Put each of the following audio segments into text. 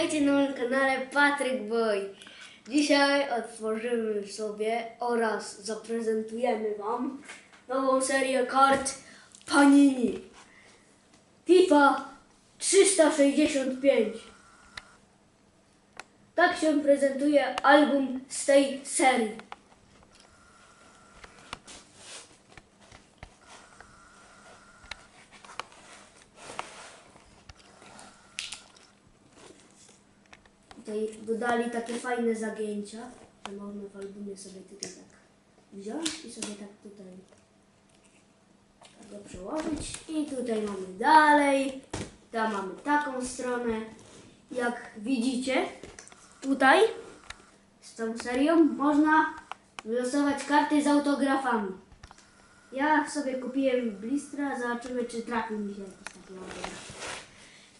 Witajcie na moim kanale Patryk Boy. Dzisiaj otworzymy sobie oraz zaprezentujemy Wam nową serię kart Panini. FIFA 365. Tak się prezentuje album z tej serii. Tutaj dodali takie fajne zagięcia, że można w albumie sobie tutaj tak wziąć i sobie tak tutaj go przełożyć. I tutaj mamy dalej, tam mamy taką stronę. Jak widzicie, tutaj z tą serią można wylosować karty z autografami. Ja sobie kupiłem blistra, zobaczymy czy trafi mi się jakiś taki autograf.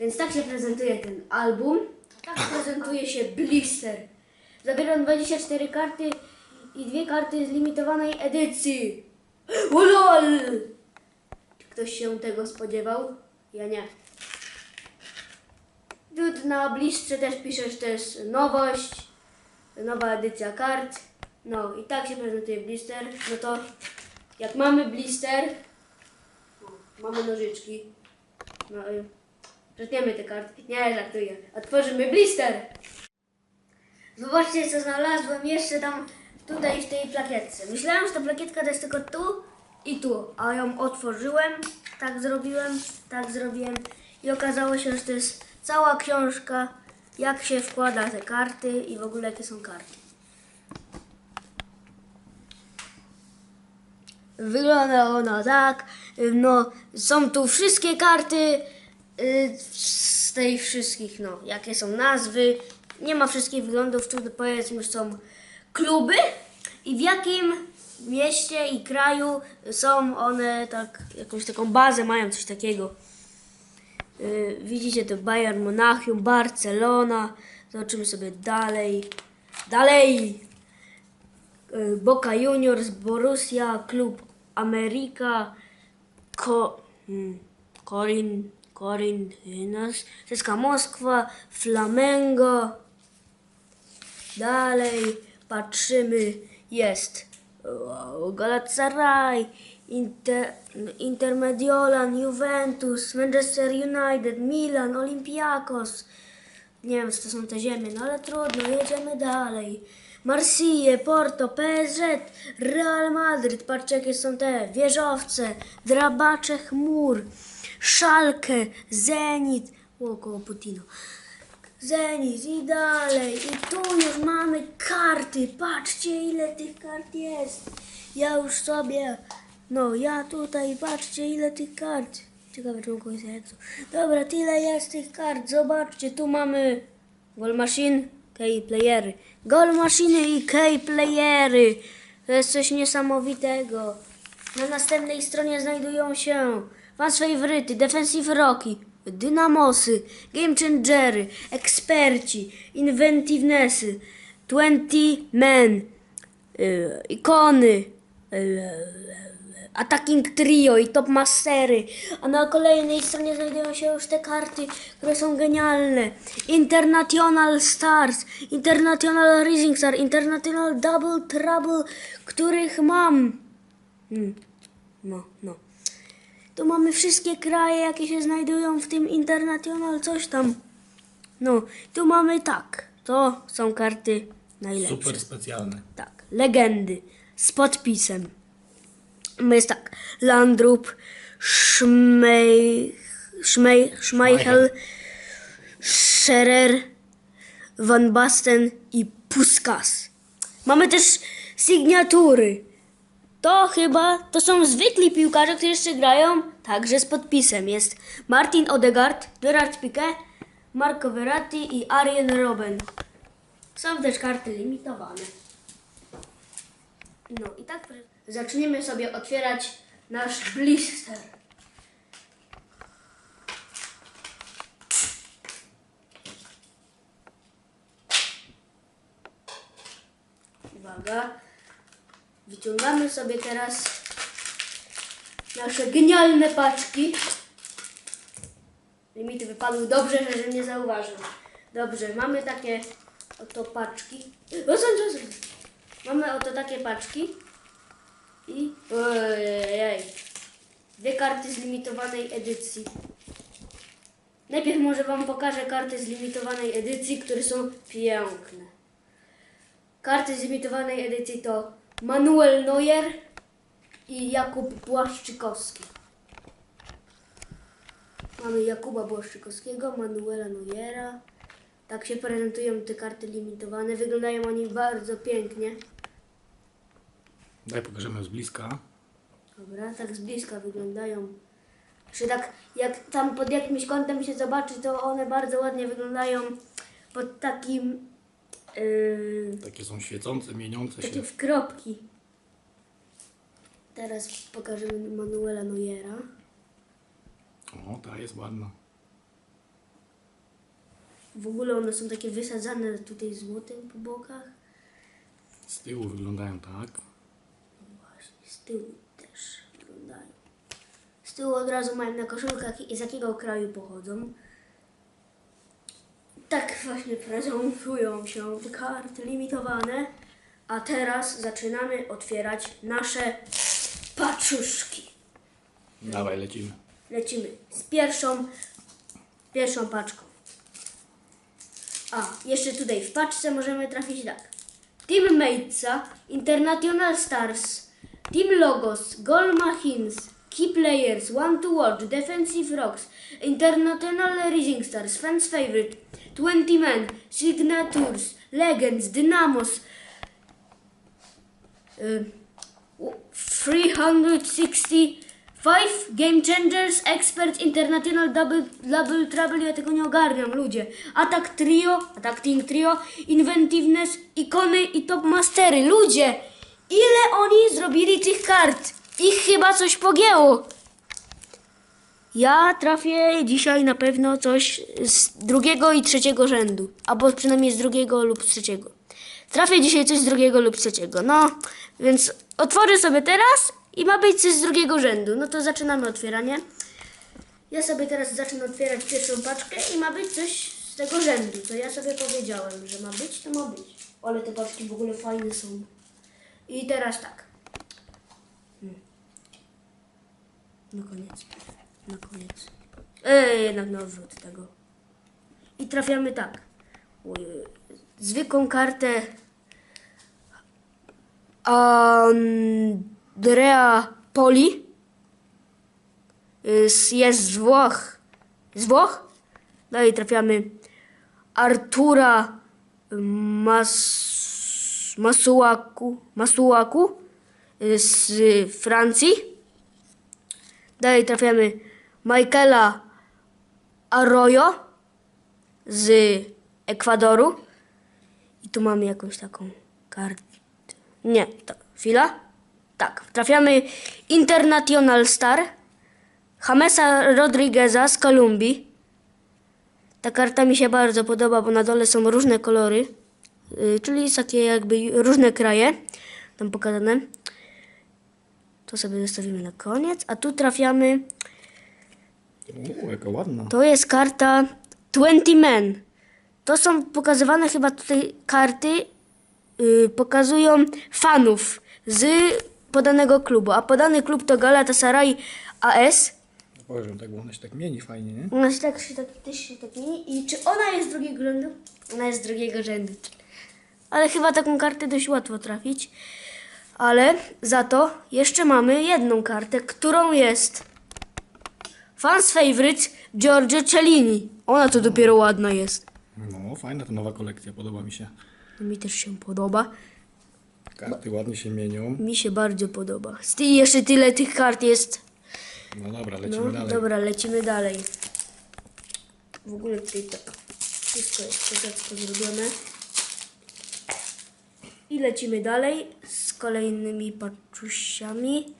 Więc tak się prezentuje ten album. Tak prezentuje się blister. Zabieram 24 karty i dwie karty z limitowanej edycji. O lol! Czy ktoś się tego spodziewał? Ja nie. Tu na blistrze też piszesz też nowość, nowa edycja kart. No i tak się prezentuje blister. No to jak mamy blister, mamy nożyczki. No i Przetniemy te karty. Nie, żartuję. Otworzymy blister. Zobaczcie, co znalazłem jeszcze tam tutaj w tej plakietce. Myślałem, że ta plakietka to jest tylko tu i tu, a ją otworzyłem, tak zrobiłem, tak zrobiłem i okazało się, że to jest cała książka, jak się wkłada te karty i w ogóle jakie są karty. Wygląda ona tak. No, są tu wszystkie karty z tej wszystkich, no, jakie są nazwy. Nie ma wszystkich wyglądów, tu powiedzmy są kluby i w jakim mieście i kraju są one tak, jakąś taką bazę mają, coś takiego. Y, widzicie to Bayern Monachium, Barcelona. Zobaczymy sobie dalej. Dalej! y, Boca Juniors, Borussia, Klub Amerika, Ko, hmm, Korin, Corinthians, CSKA Moskwa, Flamengo. Dalej patrzymy, jest wow, Galatasaray, Inter, Inter Mediolan, Juventus, Manchester United, Milan, Olympiakos. Nie wiem, co to są te ziemie, no ale trudno, jedziemy dalej. Marsille, Porto, PSG, Real Madryt, patrzcie jakie są te wieżowce, drabacze chmur, Szalkę, Zenit, o, koło Putino. Zenit i dalej. I tu już mamy karty. Patrzcie ile tych kart jest. Ja już sobie, no ja tutaj, patrzcie ile tych kart. Ciekawe czy kogoś to. Dobra, tyle jest tych kart. Zobaczcie, tu mamy Goal Machine, key playery. Goal i key playery. To jest coś niesamowitego. Na następnej stronie znajdują się Fans faworyty, Defensive Rocky, Dynamosy, Game Changery, Eksperci, Inventivenessy, 20 Men, y, Ikony, y, Attacking Trio i Top Mastery. A na kolejnej stronie znajdują się już te karty, które są genialne. International Stars, International Rising Star, International Double Trouble, których mam. Hmm. No, no. Tu mamy wszystkie kraje, jakie się znajdują w tym International, coś tam. No, tu mamy tak. To są karty najlepsze. Super specjalne. Tak, legendy z podpisem. Jest tak, Landrup, Schmei, Schmeichel, Scherer, Van Basten i Puskas. Mamy też sygnatury. To chyba, to są zwykli piłkarze, którzy jeszcze grają także z podpisem. Jest Martin Odegaard, Gerard Piqué, Marco Verratti i Arjen Robben. Są też karty limitowane. No i tak zaczniemy sobie otwierać nasz blister. Uwaga. Wyciągamy sobie teraz nasze genialne paczki. Limity wypadły dobrze, że nie zauważył. Dobrze, mamy takie oto paczki. Ojej, Mamy oto takie paczki. I... Ojej. Dwie karty z limitowanej edycji. Najpierw może Wam pokażę karty z limitowanej edycji, które są piękne. Karty z limitowanej edycji to Manuel Neuer i Jakub Błaszczykowski. Mamy Jakuba Błaszczykowskiego, Manuela Neuera. Tak się prezentują te karty limitowane. Wyglądają oni bardzo pięknie. Daj pokażemy z bliska. Dobra, tak z bliska wyglądają. Że tak jak tam pod jakimś kątem się zobaczy, to one bardzo ładnie wyglądają pod takim yy, Takie są świecące, mieniące takie się. w kropki. Teraz pokażemy Manuela Neuera. O, ta jest ładna. W ogóle one są takie wysadzane tutaj złotem po bokach. Z tyłu wyglądają tak. Właśnie, z tyłu też wyglądają. Z tyłu od razu mają na koszulkach z jakiego kraju pochodzą. Tak właśnie prezentują się karty limitowane. A teraz zaczynamy otwierać nasze paczuszki. Dawaj, lecimy. Lecimy z pierwszą, pierwszą paczką. A, jeszcze tutaj w paczce możemy trafić tak. Team Matesa, International Stars, Team Logos, Goal Machines, Key Players, One to Watch, Defensive Rocks, International Rising Stars, Fans Favorite, 20 Men, Signatures, Legends, Dynamos, y, 365 Game Changers, Expert International Double, Double Trouble, ja tego nie ogarniam, ludzie. Attack Trio, Attack Team Trio, Inventiveness, Ikony i Top Mastery, ludzie! Ile oni zrobili tych kart? Ich chyba coś pogięło. Ja trafię dzisiaj na pewno coś z drugiego i trzeciego rzędu. Albo przynajmniej z drugiego lub trzeciego. Trafię dzisiaj coś z drugiego lub trzeciego. No, więc otworzę sobie teraz i ma być coś z drugiego rzędu. No to zaczynamy otwieranie. Ja sobie teraz zacznę otwierać pierwszą paczkę i ma być coś z tego rzędu. To ja sobie powiedziałem, że ma być, to ma być. Ale te paczki w ogóle fajne są. I teraz tak. Hmm. Na koniec. Na koniec. Eee, jednak na odwrót tego. I trafiamy tak. Zwykłą kartę Andrea Poli. Jest- Jest z Włoch. Z Włoch? Dalej trafiamy Artura Mas, Masuaku, Masuaku z Francji. Dalej trafiamy Michaela Arroyo z Ekwadoru. I tu mamy jakąś taką kartę. Nie, to chwila. Tak, trafiamy International Star. Jamesa Rodrigueza z Kolumbii. Ta karta mi się bardzo podoba, bo na dole są różne kolory. Yy, czyli takie jakby różne kraje tam pokazane. To sobie zostawimy na koniec. A tu trafiamy O, jaka ładna. to jest karta 20 Men. To są pokazywane chyba tutaj karty, yy, pokazują fanów z podanego klubu. A podany klub to Galatasaray AS. Pokażę tak, bo ona się tak mieni fajnie, nie? Ona się tak, się tak, też się tak mieni. I czy ona jest z drugiego rzędu? Ona jest z drugiego rzędu. Ale chyba taką kartę dość łatwo trafić. Ale za to jeszcze mamy jedną kartę, którą jest Fans Favorite Giorgio Cellini. Ona to dopiero ładna jest. No, fajna ta nowa kolekcja, podoba mi się. Mi też się podoba. Karty ładnie się mienią. Mi się bardzo podoba. Z ty, jeszcze tyle tych kart jest. No dobra, lecimy No, dalej. dobra, lecimy dalej. W ogóle tutaj to wszystko jest kozacko zrobione. I lecimy dalej z kolejnymi paczusiami.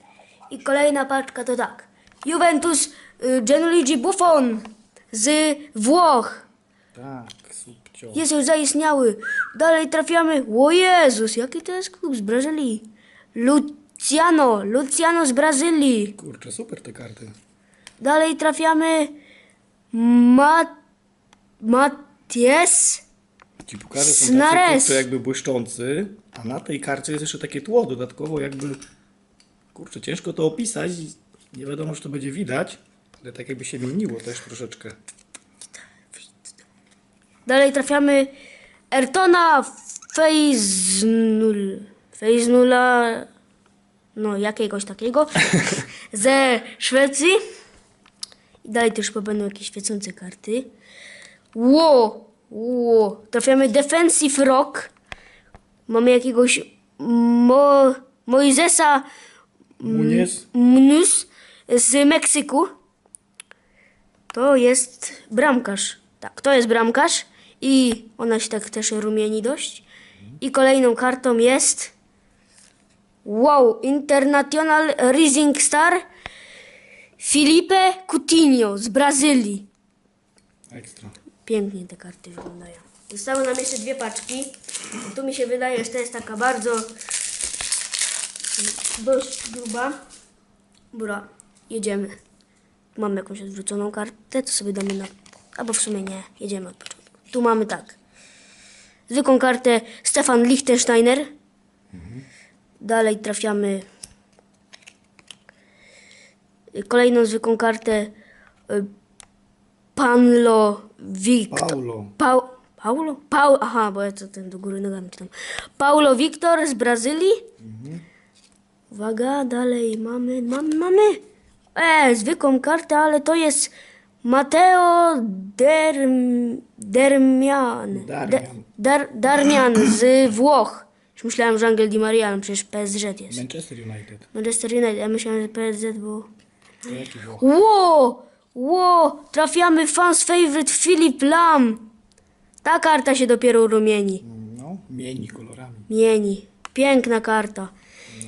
I kolejna paczka to tak. Juventus y, Gianluigi Buffon z Włoch. Tak, subcio. Jest już zaistniały. Dalej trafiamy. O Jezus, jaki to jest klub z Brazylii? Luciano, Luciano z Brazylii. Kurczę, super te karty. Dalej trafiamy Ma, Ma, jest Ci pokażę są Snares. tacy kurczę jakby błyszczący, a na tej karcie jest jeszcze takie tło dodatkowo jakby... Kurczę, ciężko to opisać. Nie wiadomo, czy to będzie widać, ale tak jakby się mieniło też troszeczkę. Dalej trafiamy Ertona Fejznul. Fejznula. No, jakiegoś takiego. ze Szwecji. I dalej też będą jakieś świecące karty. Ło! Ło! Trafiamy Defensive Rock. Mamy jakiegoś Mo, Moisesa Munies? Mnus z Meksyku. To jest bramkarz. Tak, to jest bramkarz i ona się tak też rumieni dość. I kolejną kartą jest wow, International Rising Star Felipe Coutinho z Brazylii. Ekstra. Pięknie te karty wyglądają. Zostały nam jeszcze dwie paczki. Tu mi się wydaje, że to jest taka bardzo dość gruba. Dobra, jedziemy. Mam jakąś odwróconą kartę, to sobie damy na... Albo w sumie nie, jedziemy od początku. Tu mamy tak. Zwykłą kartę Stefan Liechtensteiner. Dalej trafiamy kolejną zwykłą kartę y, Panlo Victor. Paulo. Pau, Paulo? Pau, aha, bo ja to ten do góry nogami czytam. Paulo Victor z Brazylii. Uwaga, dalej mamy, mamy, mamy. E, zwykłą kartę, ale to jest Mateo Derm, Dermian. Darmian. Dar, Darmian z Włoch. Już myślałem, że Angel Di Maria, ale przecież PSG jest. Manchester United. Manchester United, ja myślałem, że PSG było... Ło! Ło! Trafiamy fans favorite Philip Lam. Ta karta się dopiero rumieni. No, mieni kolorami. Mieni. Piękna karta.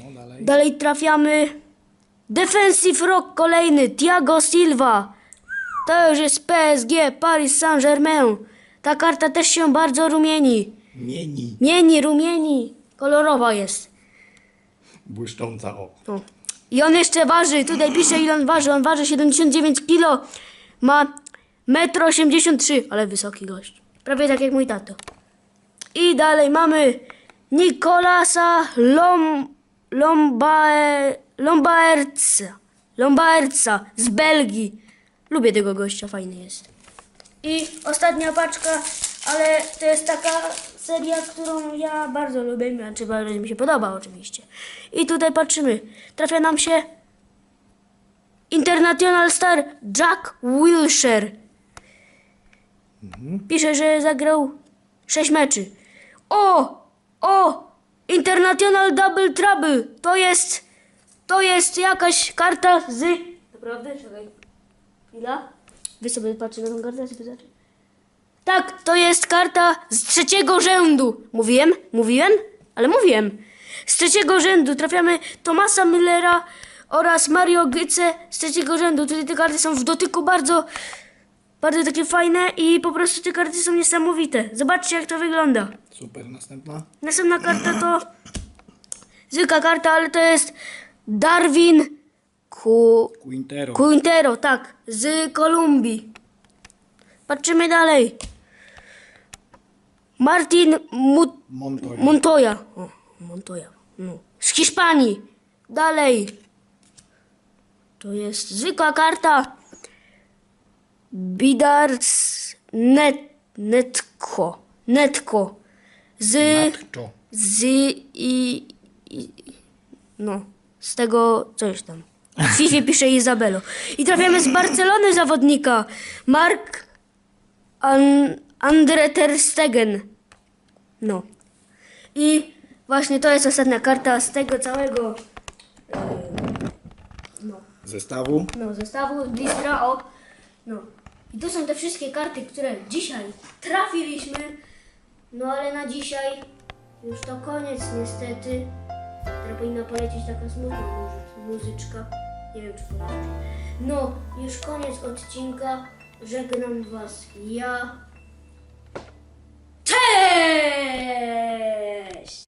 No, dalej. Dalej trafiamy Defensive Rock kolejny, Thiago Silva. To już jest PSG, Paris Saint-Germain. Ta karta też się bardzo rumieni. Mieni. Mieni, rumieni. Kolorowa jest. Błyszcząca, o. O. I on jeszcze waży, tutaj pisze ile on waży, on waży 79 kg, ma 1,83 m, ale wysoki gość. Prawie tak jak mój tato. I dalej mamy Nicolasa Lom, Lombae, Lombaerca, Lombaerca z Belgii. Lubię tego gościa, fajny jest. I ostatnia paczka, ale to jest taka seria, którą ja bardzo lubię, znaczy bardzo mi się podoba oczywiście. I tutaj patrzymy, trafia nam się International Star Jack Wilshere. Pisze, że zagrał 6 meczy. O! O! International Double Trouble! To jest, to jest jakaś karta z... Naprawdę? Czekaj. Chwila. Wy sobie patrzcie na tą kartę, sobie zobaczę. Tak, to jest karta z trzeciego rzędu. Mówiłem? Mówiłem? Ale mówiłem. Z trzeciego rzędu trafiamy Tomasa Millera oraz Mario Gyce z trzeciego rzędu. Tutaj te karty są w dotyku bardzo, bardzo takie fajne i po prostu te karty są niesamowite. Zobaczcie jak to wygląda. Super, następna. Następna karta to zwykła karta, ale to jest Darwin Ku... Quintero. Quintero, tak, z Kolumbii. Patrzymy dalej. Martin Mut Montoya. Montoya. O, Montoya. No. Z Hiszpanii. Dalej. To jest zwykła karta. Bidars Net, Netko. Netko. Z, Matcho. z i, i, no, z tego coś tam. W FIFA pisze Izabelo. I trafiamy z Barcelony zawodnika. Mark An, Andre Ter Stegen. No. I właśnie to jest ostatnia karta z tego całego e, no, Zestawu. no, zestawu Blistra o. No. I to są te wszystkie karty, które dzisiaj trafiliśmy. No ale na dzisiaj już to koniec niestety. Teraz powinna polecieć taka smutna muzy- muzyczka. Nie wiem czy poleci. No, już koniec odcinka. Żegnam was ja. Cześć!